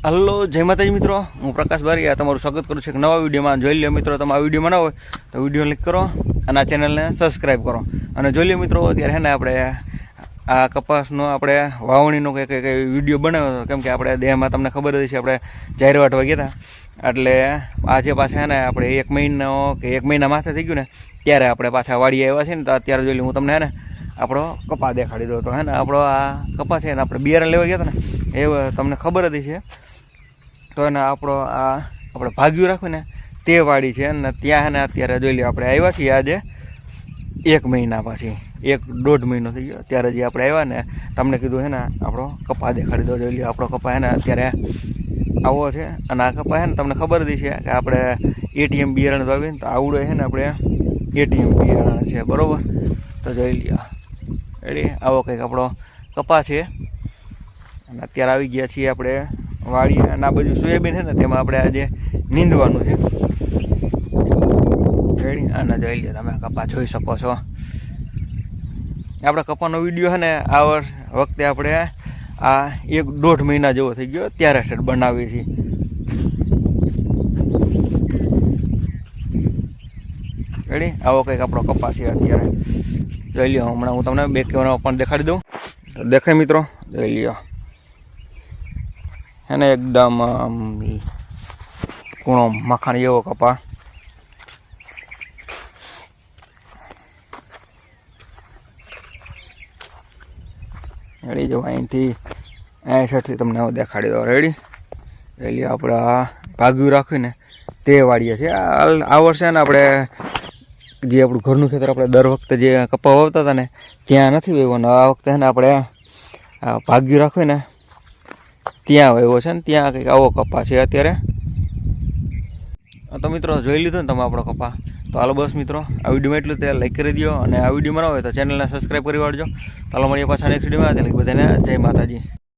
Hello, જય માતાજી મિત્રો. હું પ્રકાશ બારીયા તમારું સ્વાગત કરું છું એક નવા વિડીયોમાં. જોઈ લો મિત્રો, તમે આ વિડીયોમાં ના હોય તો વીડિયો ક્લિક કરો અને આ ચેનલને સબસ્ક્રાઈબ કરો. અને જોઈ લો મિત્રો, અત્યારે ને આપણે આ કપાસનો આપણે વાવણીનો કંઈક કંઈક વીડિયો બનાવ્યો હતો. કેમ કે આપણે દેહમાં તમને ખબર જ છે આપણે જાહેર વાગ્યા ગયા હતા. એટલે આજે પાછા ને આપણે એક મહિનો કે એક મહિના માથે થઈ ગયું ને, ત્યારે આપણે પાછા વાડી આવ્યા છે ને, તો અત્યારે જોઈ લઉં હું તમને હે ને આપણો કપા દેખાડી દો તો હે ને, આપણો આ કપા છે ને, આપણે બિયારણ લેવા ગયા હતા ને, એ તમને ખબર જ છે. તો એને આપણો આ, આપણે ભાગ્યું રાખ્યું ને, તે વાડી છે ને, ત્યાં હે ને, અત્યારે જોઈ લો આપણે આવ્યા છીએ આજે એક મહિના પછી, એક દોઢ મહિનો થઈ ગયો, ત્યારે જે આપણે આવ્યા ને, તમને કીધું છે ને, આપણો કપા દેખાડી દો, જોઈ લો આપણો કપા હે ને, અત્યારે આવો છે. અને આ કપા હે ને, તમને ખબર જ છે કે આપણે એટીએમ બિયારણ વાવીને તો આવડે છે ને, આપણે એટીએમ બિયારણ છે, બરાબર? તો જોઈ લ્યો. રેડી? આવો કંઈક આપણો કપા છે. અને અત્યારે આવી ગયા છીએ આપણે વાડી અને આ બાજુ સોયાબીન છે ને, તેમાં આપણે આજે નીંદવાનું છે. રેડી? અને જોઈ લ્યો, તમે કપા જોઈ શકો છો. આપણે કપાનો વીડિયો છે ને, આ વખતે આપણે આ એક દોઢ મહિના જેવો થઈ ગયો, ત્યારે બનાવીએ છીએ. રેડી આવો કંઈક આપણો કપા છે અત્યારે. જોઈ લ્યો હમણાં હું તમને બે કેવાનો પણ દેખાડી દઉં. દેખાય મિત્રો. જોઈ લ્યો. એને એકદમ કૂણો મખાણ એવો કપા. રેડી જો અહીંથી અહીં સાઈડથી તમને હું દેખાડી દઉં. રેડી રેલી આપણે આ ભાગ્યું રાખ્યું ને તે વાળીએ છીએ. આ આ વર્ષે ને આપણે જે આપણું ઘરનું ખેતર આપણે દર વખતે જે કપા વાવતા હતા ને, ત્યાં નથી વાવ્યો. આ વખતે ને આપણે ભાગ્યું રાખ્યું ને, ત્યાં વાવ્યો છે ને, ત્યાં કંઈક આવો કપા છે અત્યારે. તો મિત્રો, જોઈ લીધો ને તમે આપણો કપા? તો હાલો બસ મિત્રો, આ વિડીયોમાં એટલું તે લાઈક કરી દો અને આ વિડીયોમાં ન તો ચેનલને સબસ્ક્રાઈબ કરી વાળજો. તો હાલો મળીએ પાછા નેક્સ્ટ વિડીયોમાં. બધાને જય માતાજી.